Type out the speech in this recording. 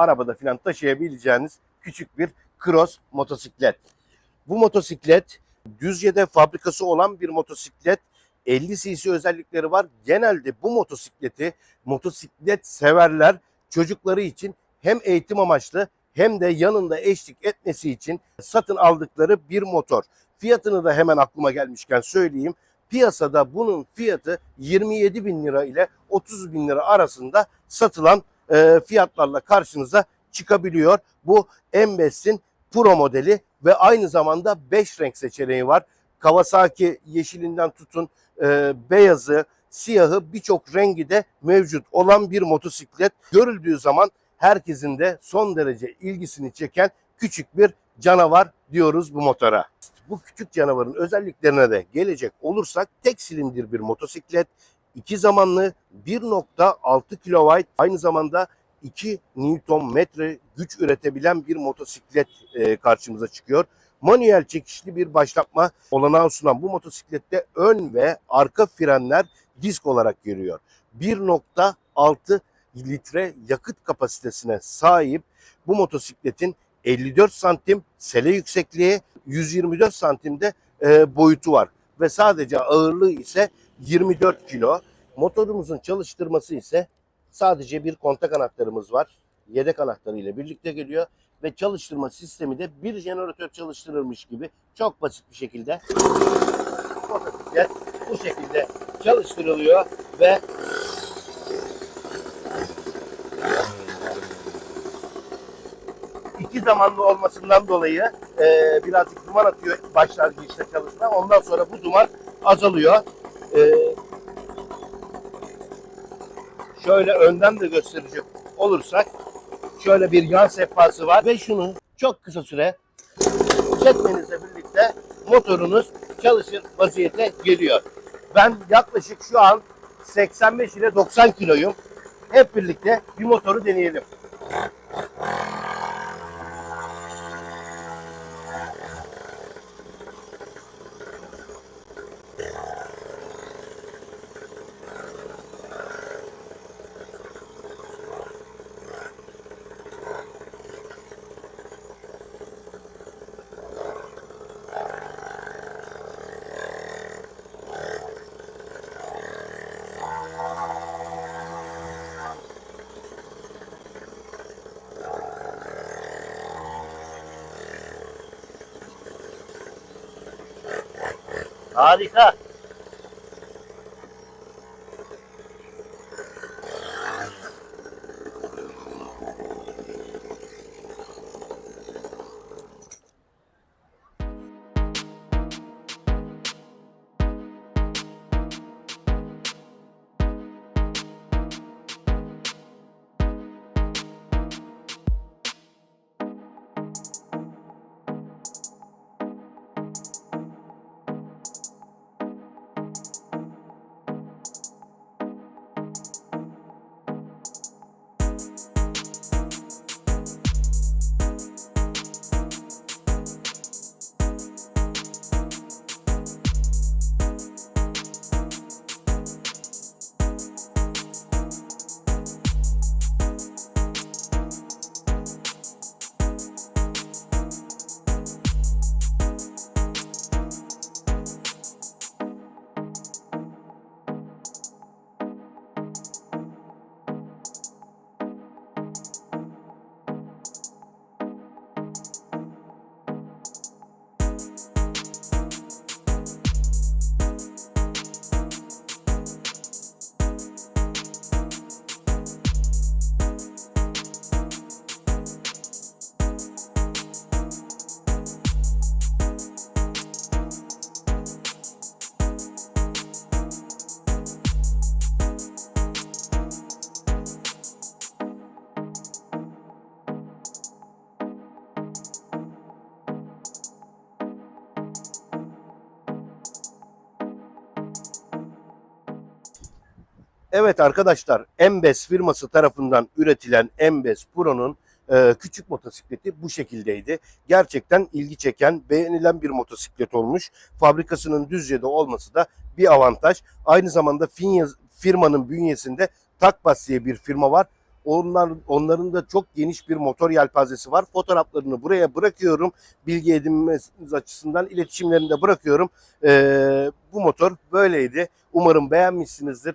arabada falan taşıyabileceğiniz küçük bir cross motosiklet. Bu motosiklet Düzce'de fabrikası olan bir motosiklet. 50 cc özellikleri var. Genelde bu motosikleti motosiklet severler çocukları için hem eğitim amaçlı hem de yanında eşlik etmesi için satın aldıkları bir motor. Fiyatını da hemen aklıma gelmişken söyleyeyim. Piyasada bunun fiyatı 27 bin lira ile 30 bin lira arasında satılan e, fiyatlarla karşınıza çıkabiliyor. Bu Embes'in Pro modeli ve aynı zamanda 5 renk seçeneği var. Kawasaki yeşilinden tutun e, beyazı, siyahı birçok rengi de mevcut olan bir motosiklet. Görüldüğü zaman herkesin de son derece ilgisini çeken küçük bir canavar diyoruz bu motora. Bu küçük canavarın özelliklerine de gelecek olursak tek silindir bir motosiklet, iki zamanlı 1.6 kW aynı zamanda 2 Newton metre güç üretebilen bir motosiklet e, karşımıza çıkıyor. Manuel çekişli bir başlatma olanağı sunan bu motosiklette ön ve arka frenler disk olarak geliyor. 1.6 litre yakıt kapasitesine sahip bu motosikletin 54 santim sele yüksekliği, 124 santimde e, boyutu var ve sadece ağırlığı ise 24 kilo. Motorumuzun çalıştırması ise sadece bir kontak anahtarımız var. Yedek anahtarı ile birlikte geliyor ve çalıştırma sistemi de bir jeneratör çalıştırılmış gibi çok basit bir şekilde motosiklet bu şekilde çalıştırılıyor ve iki zamanlı olmasından dolayı e, birazcık duman atıyor başlangıçta çalışma. Ondan sonra bu duman azalıyor. E, şöyle önden de gösterecek olursak şöyle bir yan sehpası var ve şunu çok kısa süre çekmenizle birlikte motorunuz çalışır vaziyete geliyor. Ben yaklaşık şu an 85 ile 90 kiloyum. Hep birlikte bir motoru deneyelim. Harika. Evet arkadaşlar Embes firması tarafından üretilen Embes Pro'nun e, küçük motosikleti bu şekildeydi. Gerçekten ilgi çeken, beğenilen bir motosiklet olmuş. Fabrikasının Düzce'de olması da bir avantaj. Aynı zamanda Finya firmanın bünyesinde Takbas diye bir firma var. Onlar, onların da çok geniş bir motor yelpazesi var. Fotoğraflarını buraya bırakıyorum. Bilgi edinmeniz açısından iletişimlerini de bırakıyorum. Ee, bu motor böyleydi. Umarım beğenmişsinizdir.